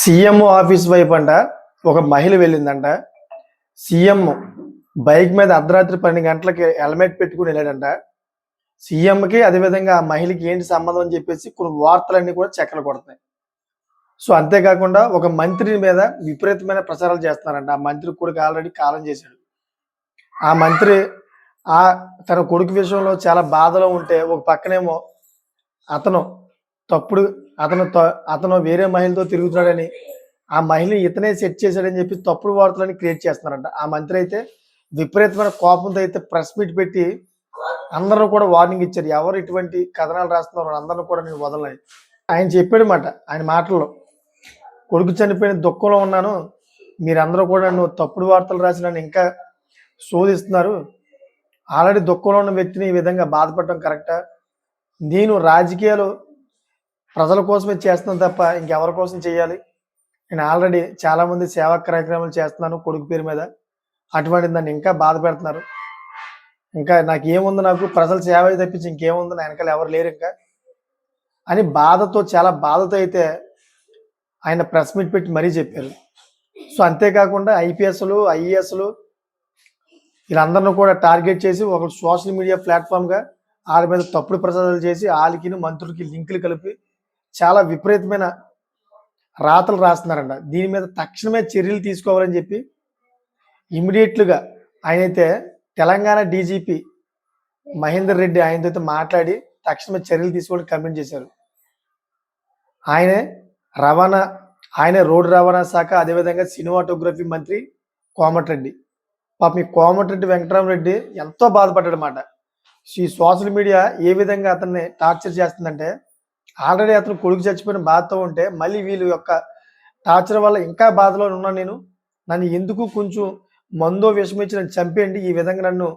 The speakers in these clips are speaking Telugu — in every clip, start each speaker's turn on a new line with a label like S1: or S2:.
S1: సీఎం ఆఫీస్ వైపు అంట ఒక మహిళ వెళ్ళిందంట. సీఎం బైక్ మీద అర్ధరాత్రి పన్నెండు గంటలకి హెల్మెట్ పెట్టుకుని వెళ్ళాడంట. సీఎంకి అదేవిధంగా ఆ మహిళకి ఏంటి సంబంధం అని చెప్పేసి కొన్ని వార్తలన్నీ కూడా చెక్కలు కొడుతున్నాయి. సో అంతేకాకుండా ఒక మంత్రి మీద విపరీతమైన ప్రచారాలు చేస్తున్నారంట. ఆ మంత్రి కొడుకు ఆల్రెడీ కాలం చేశాడు. ఆ మంత్రి ఆ తన కొడుకు విషయంలో చాలా బాధలో ఉంటే ఒక పక్కనేమో అతను తప్పుడు అతను అతను వేరే మహిళతో తిరుగుతున్నాడని ఆ మహిళ ఇతనే సెట్ చేశాడని చెప్పి తప్పుడు వార్తలని క్రియేట్ చేస్తున్నారంట. ఆ మంత్రి అయితే విపరీతమైన కోపంతో అయితే ప్రెస్ మీట్ పెట్టి అందరూ కూడా వార్నింగ్ ఇచ్చారు. ఎవరు ఇటువంటి కథనాలు రాస్తున్నారు అందరూ కూడా నేను వదలని. ఆయన చెప్పాడనమాట ఆయన మాటల్లో కొడుకు చనిపోయిన దుఃఖంలో ఉన్నాను. మీరందరూ కూడా నన్ను తప్పుడు వార్తలు రాసి నన్ను ఇంకా శోధిస్తున్నారు. ఆల్రెడీ దుఃఖంలో ఉన్న వ్యక్తిని ఈ విధంగా బాధపడటం కరెక్టా? నేను రాజకీయాలు ప్రజల కోసమే చేస్తున్నాను తప్ప ఇంకెవరి కోసం చేయాలి? నేను ఆల్రెడీ చాలామంది సేవా కార్యక్రమాలు చేస్తున్నాను కొడుకు పేరు మీద. అటువంటి నన్ను ఇంకా బాధ పెడుతున్నారు. ఇంకా నాకు ఏముంది నాకు? ప్రజల సేవ తప్పించి ఇంకేముంది? నా వెనకాల ఎవరు లేరు ఇంకా. అని బాధతో చాలా బాధతో అయితే ఆయన ప్రెస్ మీట్ పెట్టి మరీ చెప్పారు. సో అంతేకాకుండా ఐపీఎస్లు ఐఏఎస్లు వీళ్ళందరినీ కూడా టార్గెట్ చేసి ఒక సోషల్ మీడియా ప్లాట్ఫామ్గా వాళ్ళ మీద తప్పుడు ప్రచారాలు చేసి వాళ్ళకి మంత్రులకి లింకులు కలిపి చాలా విపరీతమైన రాతలు రాస్తున్నారంట. దీని మీద తక్షణమే చర్యలు తీసుకోవాలని చెప్పి ఇమీడియట్లుగా ఆయనైతే తెలంగాణ డీజీపీ మహేందర్ రెడ్డి ఆయనతో మాట్లాడి తక్షణమే చర్యలు తీసుకోవడం కంప్లైంట్ చేశారు. ఆయనే రవాణా ఆయనే రోడ్డు రవాణా శాఖ అదేవిధంగా సినిమాటోగ్రఫీ మంత్రి కోమటిరెడ్డి. పాప ఈ కోమటిరెడ్డి వెంకటరామరెడ్డి ఎంతో బాధపడ్డాడు అనమాట ఈ సోషల్ మీడియా ఏ విధంగా అతన్ని టార్చర్ చేస్తుందంటే ఆల్రెడీ అతను కొడుకు చచ్చిపోయిన బాధతో ఉంటే మళ్ళీ వీళ్ళ యొక్క టార్చర్ వల్ల ఇంకా బాధలో ఉన్నాను నేను. నన్ను ఎందుకు కొంచెం మందో విషం ఇచ్చి నన్ను చంపేయండి ఈ విధంగా నన్ను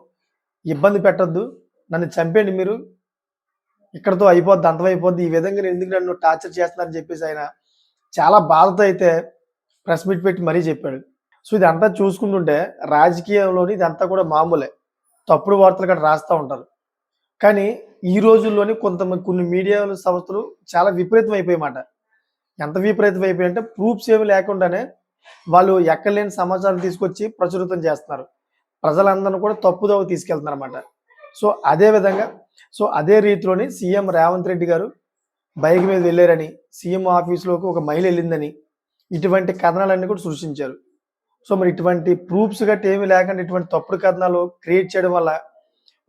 S1: ఇబ్బంది పెట్టద్దు. నన్ను చంపేయండి మీరు. ఇక్కడతో అయిపోద్ది అంతమైపోద్ది. ఈ విధంగా నేను ఎందుకు నన్ను టార్చర్ చేస్తున్నారని చెప్పేసి ఆయన చాలా బాధతో అయితే ప్రెస్ మీట్ పెట్టి మరీ చెప్పాడు. సో ఇదంతా చూసుకుంటుంటే రాజకీయంలోని ఇదంతా కూడా మామూలే. తప్పుడు వార్తలు కూడా రాస్తూ ఉంటారు. కానీ ఈ రోజుల్లోని కొంతమంది కొన్ని మీడియా సంస్థలు చాలా విపరీతం అయిపోయామాట ఎంత విపరీతం అయిపోయి అంటే ప్రూఫ్స్ ఏమి లేకుండానే వాళ్ళు ఎక్కడలేని సమాచారం తీసుకొచ్చి ప్రచురితం చేస్తున్నారు. ప్రజలందరినీ కూడా తప్పుదోవ తీసుకెళ్తున్నారు అనమాట సో అదే విధంగా సో అదే రీతిలోని సీఎం రేవంత్ రెడ్డి గారు బైక్ మీద వెళ్ళారని సీఎం ఆఫీస్లోకి ఒక మహిళ వెళ్ళిందని ఇటువంటి కథనాలన్నీ కూడా సృష్టించారు. సో మరి ఇటువంటి ప్రూఫ్స్ గట్టి ఏమి లేకుండా ఇటువంటి తప్పుడు కథనాలు క్రియేట్ చేయడం వల్ల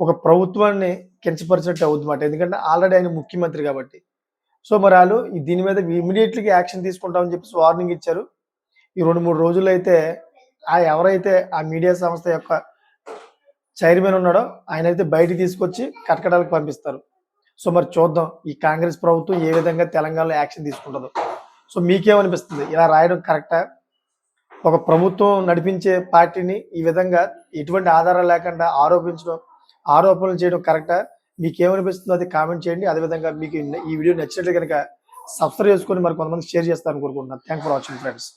S1: ఒక ప్రభుత్వాన్ని కించపరిచినట్టు అవుతుందన్నమాట ఎందుకంటే ఆల్రెడీ ఆయన ముఖ్యమంత్రి కాబట్టి. సో మరి వాళ్ళు దీని మీద ఇమీడియట్లీగా యాక్షన్ తీసుకుంటామని చెప్పేసి వార్నింగ్ ఇచ్చారు. ఈ రెండు మూడు రోజులు అయితే ఆ ఎవరైతే ఆ మీడియా సంస్థ యొక్క చైర్మన్ ఉన్నాడో ఆయన అయితే బయటికి తీసుకొచ్చి కటకటాలకు పంపిస్తారు. సో మరి చూద్దాం ఈ కాంగ్రెస్ ప్రభుత్వం ఏ విధంగా తెలంగాణలో యాక్షన్ తీసుకుంటుందో. సో మీకేమనిపిస్తుంది? ఇలా రాయడం కరెక్టా? ఒక ప్రభుత్వం నడిపించే పార్టీని ఈ విధంగా ఎటువంటి ఆధారాలు లేకుండా ఆరోపించడం ఆరోపణలు చేయడం కరెక్టా మీకేమనిపిస్తుందో అది కామెంట్ చేయండి. అదేవిధంగా మీకు ఈ వీడియో నచ్చినట్లు కనుక సబ్స్క్రైబ్ చేసుకొని మరి కొంతమంది షేర్ చేస్తారని కోరుకుంటున్నాను. Thank for watching friends